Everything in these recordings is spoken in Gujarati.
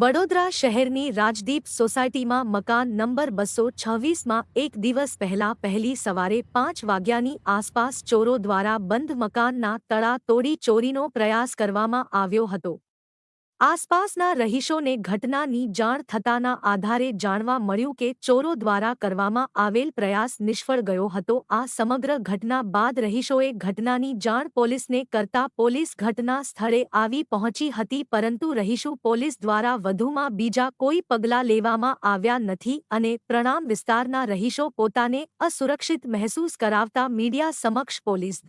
વડોદરા શહેરની રાજદીપ સોસાયટીમાં મકાન નંબર બસો છવ્વીસમાં એક દિવસ પહેલા પહેલી સવારે પાંચ વાગ્યાની આસપાસ ચોરો દ્વારા બંધ મકાનના તળા તોડી ચોરીનો પ્રયાસ કરવામાં આવ્યો હતો. આસપાસના રહીશોને ઘટનાની જાણ થતાના આધારે જાણવા મળ્યું કે ચોરો દ્વારા કરવામાં આવેલ પ્રયાસ નિષ્ફળ ગયો હતો. આ સમગ્ર ઘટના બાદ રહીશોએ ઘટનાની જાણ પોલીસને કરતા પોલીસ ઘટના સ્થળે આવી પહોંચી હતી પરંતુ રહીશો પોલીસ દ્વારા વધુમાં બીજા કોઈ પગલાં લેવામાં આવ્યા નથી અને પ્રણામ વિસ્તારના રહીશો પોતાને અસુરક્ષિત મહેસૂસ કરાવતા મીડિયા સમક્ષ પોલીસ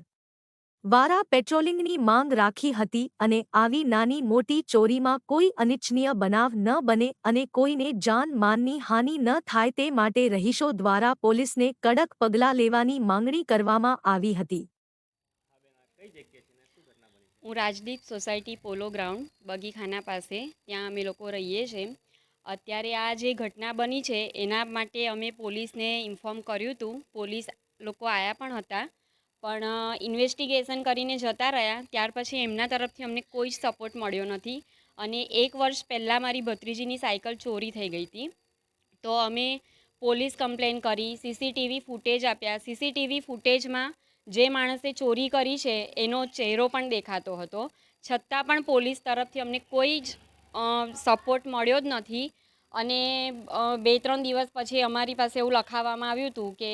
વારા પેટ્રોલિંગની માંગ રાખી હતી અને આવી નાની મોટી ચોરીમાં કોઈ અનિચ્છનીય બનાવ ન બને અને કોઈને જાન માનની હાનિ ન થાય તે માટે રહીશો દ્વારા પોલીસને કડક પગલાં લેવાની માંગણી કરવામાં આવી હતી. હું Rajdeep society polo ground, Baggikhana પાસે. ત્યાં અમે લોકો રહીએ છીએ. અત્યારે આ જે ઘટના બની છે, એના માટે અમે પોલીસને ઇન્ફોર્મ કર્યું હતું. પોલીસ લોકો આવ્યા પણ હતા. પણ ઇન્વેસ્ટિગેશન કરીને જતા રહ્યા. ત્યાર પછી એમના તરફથી અમને કોઈ જ સપોર્ટ મળ્યો નથી. અને એક વર્ષ પહેલાં મારી ભત્રીજીની સાયકલ ચોરી થઈ ગઈ હતી. તો અમે પોલીસ કમ્પ્લેન કરી સીસીટીવી ફૂટેજ આપ્યા. સીસીટીવી ફૂટેજમાં જે માણસે ચોરી કરી છે, એનો ચહેરો પણ દેખાતો હતો. છતાં પણ પોલીસ તરફથી અમને કોઈ જ સપોર્ટ મળ્યો જ નથી. અને બે ત્રણ દિવસ પછી અમારી પાસે એવું લખાવવામાં આવ્યું હતું કે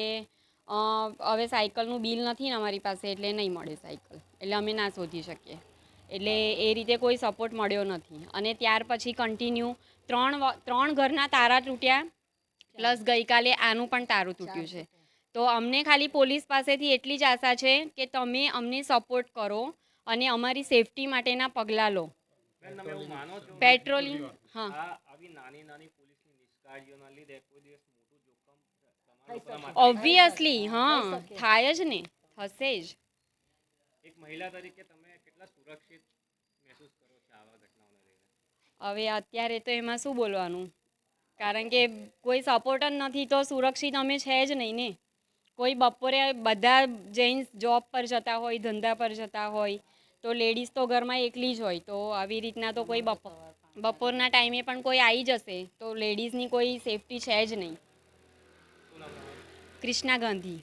હવે સાયકલનું બિલ નથી ને અમારી પાસે એટલે નહીં મળે સાયકલ. એટલે અમે ના શોધી શકીએ. એટલે એ રીતે કોઈ સપોર્ટ મળ્યો નથી. અને ત્યાર પછી કન્ટિન્યુ ત્રણ ત્રણ ઘરના તારા તૂટ્યા પ્લસ ગઈકાલે આનું પણ તારું તૂટ્યું છે. તો અમને ખાલી પોલીસ પાસેથી એટલી જ આશા છે કે તમે અમને સપોર્ટ કરો અને અમારી સેફટી માટેના પગલાં લો. પેટ્રોલિંગ હા. આવી નાની નાની પોલીસની નિષ્કાળજીઓના લીધે કોઈ દિવસ મોટું જોખમ તમારા લોકોના માટે ઓબ્વિયસલી હા થાય જ ને થશે જ. એક મહિલા તરીકે તમે કેટલા સુરક્ષિત મહેસૂસ કરો છો આવા ઘટનાઓને લઈને? હવે અત્યારે તો એમાં શું બોલવાનું? કારણ કે કોઈ સપોર્ટ જ નથી તો સુરક્ષિત અમે છે જ નહીં ને. કોઈ બપોરે બધા જેન્ટ્સ જોબ પર જતા હોય ધંધા પર જતા હોય તો લેડીઝ તો ઘરમાં એકલી જ હોય. તો આવી રીતના તો કોઈ બપોર બપોરના ટાઈમે પણ કોઈ આવી જશે તો લેડીઝની કોઈ સેફટી છે જ નહીં. શું નામ તમારું ક્રિષ્ના ગાંધી